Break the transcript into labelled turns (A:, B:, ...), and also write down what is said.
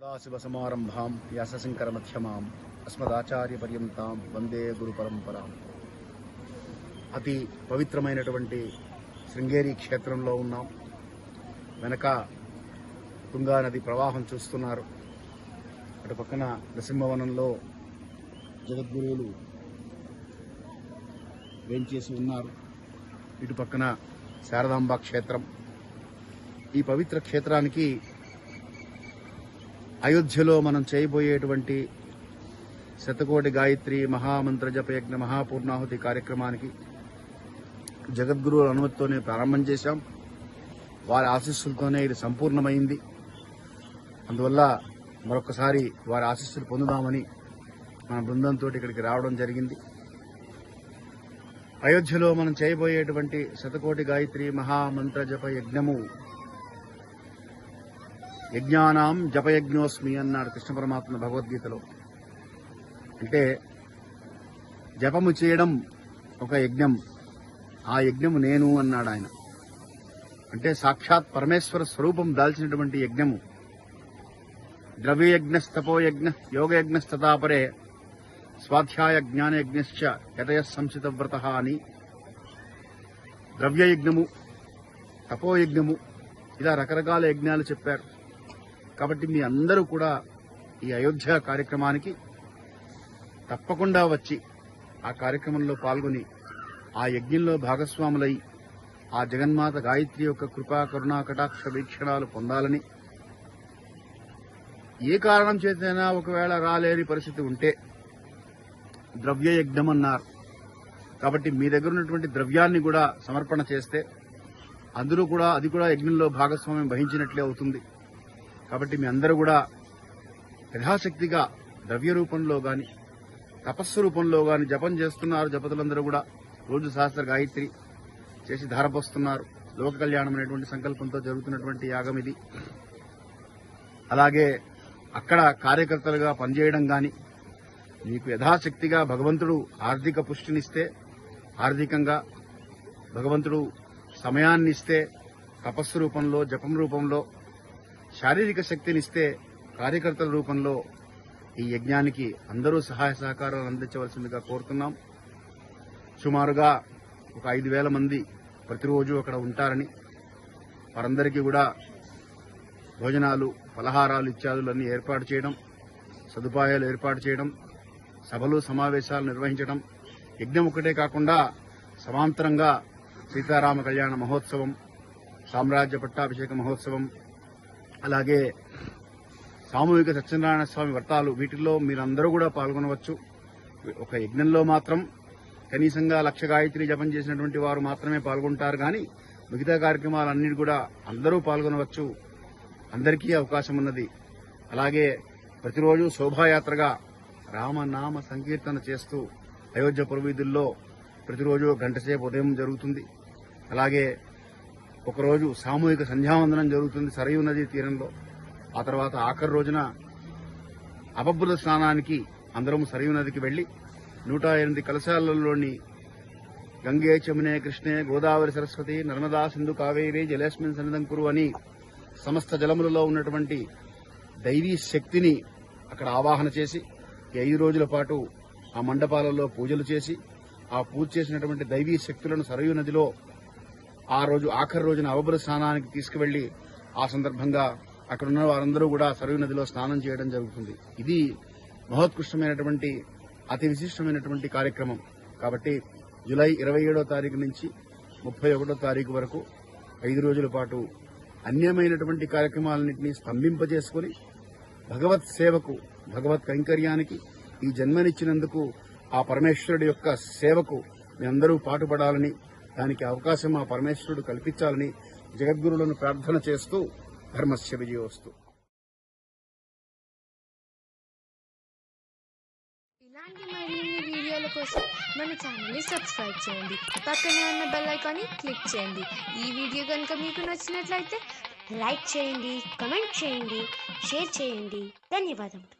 A: सदाशिवसमारम्भां यासशङ्करमध्यमाम् अस्मदाचार्यपर्यता वंदे गुरुपरंपरा అతి పవిత్రమైనటువంటి శృంగేరి క్షేత్రంలో ఉన్నాం. వెనక తుంగా నది ప్రవాహం చూస్తున్నారు. అటు పక్కన నరసింహవనంలో జగద్గురువులు వేంచేసి ఉన్నారు. ఇటు పక్కన శారదాంబ క్షేత్రం. ఈ పవిత్ర క్షేత్రానికి అయోధ్యలో మనం చేయబోయేటువంటి శతకోటి గాయత్రి మహామంత్ర జపయజ్ఞ మహాపూర్ణాహుతి కార్యక్రమానికి జగద్గురువుల అనుమతితోనే ప్రారంభం చేశాం. వారి ఆశీస్సులతోనే ఇది సంపూర్ణమైంది. అందువల్ల మరొకసారి వారి ఆశీస్సులు పొందుదామని మన బృందంతో ఇక్కడికి రావడం జరిగింది. అయోధ్యలో మనం చేయబోయేటువంటి శతకోటి గాయత్రి మహామంత్ర జప యజ్ఞము యజ్ఞానాం జపయజ్ఞోస్మి అన్నాడు కృష్ణ పరమాత్మ భగవద్గీతలో. అంటే జపము చేయడం ఒక యజ్ఞం. ఆ యజ్ఞము నేను అన్నాడు ఆయన. అంటే సాక్షాత్ పరమేశ్వర స్వరూపం దాల్చినటువంటి యజ్ఞము. ద్రవ్యయజ్ఞస్తపోయజ్ఞ యోగయజ్ఞస్తతాపరే స్వాధ్యాయ జ్ఞానయజ్ఞశ్చ యతయ సంసిత అని. ద్రవ్యయజ్ఞము తపోయజ్ఞము ఇలా రకరకాల యజ్ఞాలు చెప్పారు. కాబట్టి మీ అందరూ కూడా ఈ అయోధ్య కార్యక్రమానికి తప్పకుండా వచ్చి ఆ కార్యక్రమంలో పాల్గొని ఆ యజ్ఞంలో భాగస్వాములై ఆ జగన్మాత గాయత్రి యొక్క కృపా కరుణా కటాక్ష వీక్షణాలు పొందాలని. ఏ కారణం చేతైనా ఒకవేళ రాలేని పరిస్థితి ఉంటే ద్రవ్య యజ్ఞం అన్నారు కాబట్టి మీ దగ్గర ఉన్నటువంటి ద్రవ్యాన్ని కూడా సమర్పణ చేస్తే అందరూ కూడా అది కూడా యజ్ఞంలో భాగస్వామ్యం వహించినట్లే అవుతుంది. కాబట్టి మీ అందరూ కూడా యథాశక్తిగా ద్రవ్య రూపంలో గాని తపస్సు రూపంలో గాని జపం చేస్తున్నారు జపతులందరూ కూడా. రోజు సహస్ర గాయత్రి చేసి ధారపోస్తున్నారు. లోక కళ్యాణం అనేటువంటి సంకల్పంతో జరుగుతున్నటువంటి యాగం ఇది. అలాగే అక్కడ కార్యకర్తలుగా పనిచేయడం కానీ మీకు యథాశక్తిగా భగవంతుడు ఆర్థిక పుష్టినిస్తే ఆర్థికంగా భగవంతుడు సమయాన్ని ఇస్తే తపస్సు రూపంలో జపం రూపంలో శారీరక శక్తినిస్తే కార్యకర్తల రూపంలో ఈ యజ్ఞానికి అందరూ సహాయ సహకారాలు అందించవలసిందిగా కోరుతున్నాం. సుమారుగా ఒక ఐదు వేల మంది ప్రతిరోజు అక్కడ ఉంటారని వారందరికీ కూడా భోజనాలు పలహారాలు ఇత్యాదులన్నీ ఏర్పాటు చేయడం సదుపాయాలు ఏర్పాటు చేయడం సభలు సమావేశాలు నిర్వహించడం యజ్ఞం ఒకటే కాకుండా సమాంతరంగా సీతారామ కళ్యాణ మహోత్సవం సామ్రాజ్య పట్టాభిషేక మహోత్సవం అలాగే సామూహిక సత్యనారాయణ స్వామి వ్రతాలు వీటిల్లో మీరందరూ కూడా పాల్గొనవచ్చు. ఒక యజ్ఞంలో మాత్రం కనీసంగా లక్ష గాయత్రి జపం చేసినటువంటి వారు మాత్రమే పాల్గొంటారు కానీ మిగతా కార్యక్రమాలన్నిటి కూడా అందరూ పాల్గొనవచ్చు. అందరికీ అవకాశం ఉన్నది. అలాగే ప్రతిరోజు శోభాయాత్రగా రామనామ సంకీర్తన చేస్తూ అయోధ్య పురవీధుల్లో ప్రతిరోజు గంటసేపు ఉదయం జరుగుతుంది. అలాగే ఒకరోజు సామూహిక సంధ్యావందనం జరుగుతుంది సరయూ నదీ తీరంలో. ఆ తర్వాత ఆఖరి రోజున అపబుధ స్నానానికి అందరం సరయూ నదికి వెళ్ళి నూట ఎనిమిది కలశాలలోని గంగే చమునే కృష్ణే గోదావరి సరస్వతి నర్మదా సింధు కావేరి జలేస్మిన్ సన్నిధం కురు అని సమస్త జలములలో ఉన్నటువంటి దైవీ శక్తిని అక్కడ ఆవాహన చేసి ఐదు రోజుల పాటు ఆ మండపాలలో పూజలు చేసి ఆ పూజ చేసినటువంటి దైవీ శక్తులను సరయూ నదిలో ఆ రోజు ఆఖరి రోజున అవబర స్నానానికి తీసుకువెళ్ళి ఆ సందర్భంగా అక్కడున్న వారందరూ కూడా సరయూ నదిలో స్నానం చేయడం జరుగుతుంది. ఇది మహోత్కృష్టమైనటువంటి అతి విశిష్టమైనటువంటి కార్యక్రమం. కాబట్టి జూలై ఇరవై ఏడో తారీఖు నుంచి ముప్పై ఒకటో తారీఖు వరకు ఐదు రోజుల పాటు అన్యమైనటువంటి కార్యక్రమాలన్నింటినీ స్తంభింపజేసుకుని భగవత్ సేవకు భగవత్ కైంకర్యానికి ఈ జన్మనిచ్చినందుకు ఆ పరమేశ్వరుడి యొక్క సేవకు మేమందరూ అందరూ పాటుపడాలని దానికి అవకాశం ఆ పరమేశ్వరుడు కల్పించాలని జగద్గురులను ప్రార్థన చేస్తూ ధర్మస్య విజయోస్తు
B: కోసం మన ఛానల్ని సబ్స్క్రైబ్ చేయండి. పక్కనే ఉన్న బెల్ ఐకాన్ని క్లిక్ చేయండి. ఈ వీడియో కనుక మీకు నచ్చినట్లయితే
C: లైక్ చేయండి కమెంట్ చేయండి షేర్ చేయండి. ధన్యవాదములు.